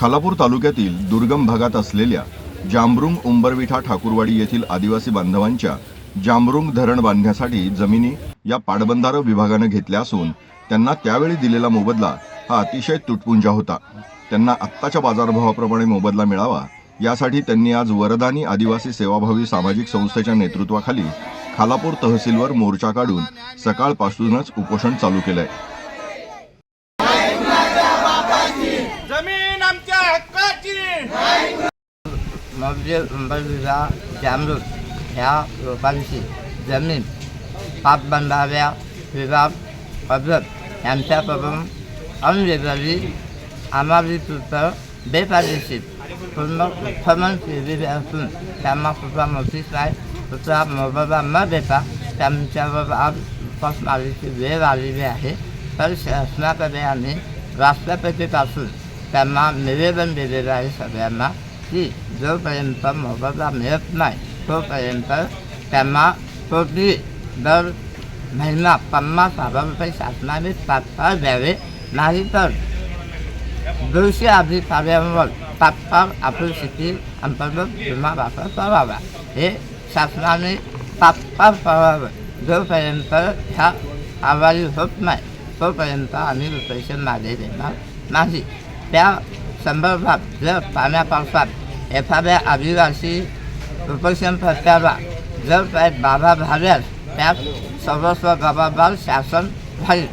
खालापूर तालुक्यातील दुर्गम भागात असलेल्या जांबरुंग उंबरविठा ठाकूरवाडी येथील आदिवासी बांधवांच्या जांबरुंग धरण बांधण्यासाठी जमिनी या पाटबंधारे विभागानं घेतल्या असून त्यांना त्यावेळी दिलेला मोबदला हा अतिशय तुटपुंजा होता. त्यांना आत्ताच्या बाजारभावाप्रमाणे मोबदला मिळावा यासाठी त्यांनी आज वरदानी आदिवासी सेवाभावी सामाजिक संस्थेच्या नेतृत्वाखाली खालापूर तहसीलवर मोर्चा काढून सकाळपासूनच उपोषण चालू केलं आहे आमच्या हक्काची मौजे अंबरविरा जामरूत ह्या लोकांची जमीन पाटबंधाऱ्या विभाग पद्धत यांच्याकडून अनलिगली अनाधिकृत बेकायदेशीर पूर्ण उत्खनन केलेले असून त्यांना सुद्धा नोटीस नाही सुद्धा मोबदला न देता त्यांच्यावर आज उपासमारीची वेळ आलेली आहे. तर शासनाकडे आम्ही राष्ट्रपतीपासून त्यांना निवेदन दिलेलं आहे सगळ्यांना. की जोपर्यंत मोबदला मिळत नाही तोपर्यंत त्यांना प्रति दर महिना पन्नास हजार रुपये शासनाने तात्काळ द्यावे नाही तर दोषी अधिकाऱ्यांवर तात्काळ आपली स्थिती अंतर्गत गुन्हा दाखल करावा हे शासनाने तात्काळ करावं जोपर्यंत ह्या कारवाई होत नाही तोपर्यंत आम्ही पैसे मागे देणार नाही त्या संदर्भात जर पाण्या एखाद्या आदिवासी उपोषण प्रत्याला जर काही बाधा झाल्यास त्यात सर्वस्व जबाबदार शासन राहील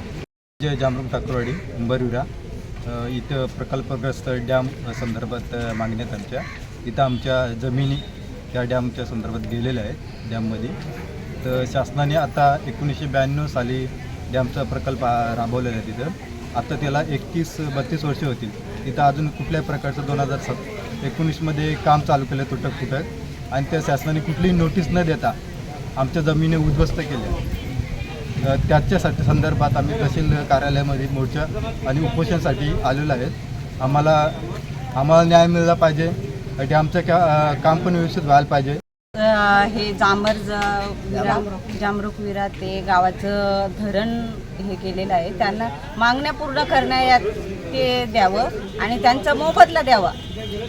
जय जामरुंग ठाकूरवाडी उंबरविरा इथं प्रकल्पग्रस्त डॅम संदर्भात मागण्यात आमच्या. इथं आमच्या जमिनी त्या डॅमच्या संदर्भात गेलेल्या आहेत डॅममध्ये. तर शासनाने आता एकोणीसशे ब्याण्णव साली डॅमचा प्रकल्प राबवलेला आहे तिथं. आता त्याला एकतीस बत्तीस वर्षे होतील. तिथं अजून कुठल्याही प्रकारचं दोन हजार सत एकोणीसमध्ये काम चालू केलं तुटक फुटक आणि त्या शासनाने कुठलीही नोटीस न देता आमच्या जमिनी उद्ध्वस्त केल्या. त्याच्यासाठी संदर्भात आम्ही तहसील कार्यालयामध्ये मोर्चा आणि उपोषणासाठी आलेलो आहेत. आम्हाला आम्हाला न्याय मिळाला पाहिजे. आमचं का काम पण व्यवस्थित व्हायला पाहिजे. हे जांभर जामरुख विरा विरा ते गावाचं धरण हे केलेलं आहे. त्यांना मागण्या पूर्ण करण्यात ते द्यावं आणि त्यांचा मोबदला द्यावा.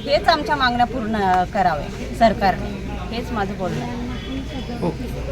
हेच आमच्या मागण्या पूर्ण कराव्या सरकारने. हेच माझं बोलणं आहे.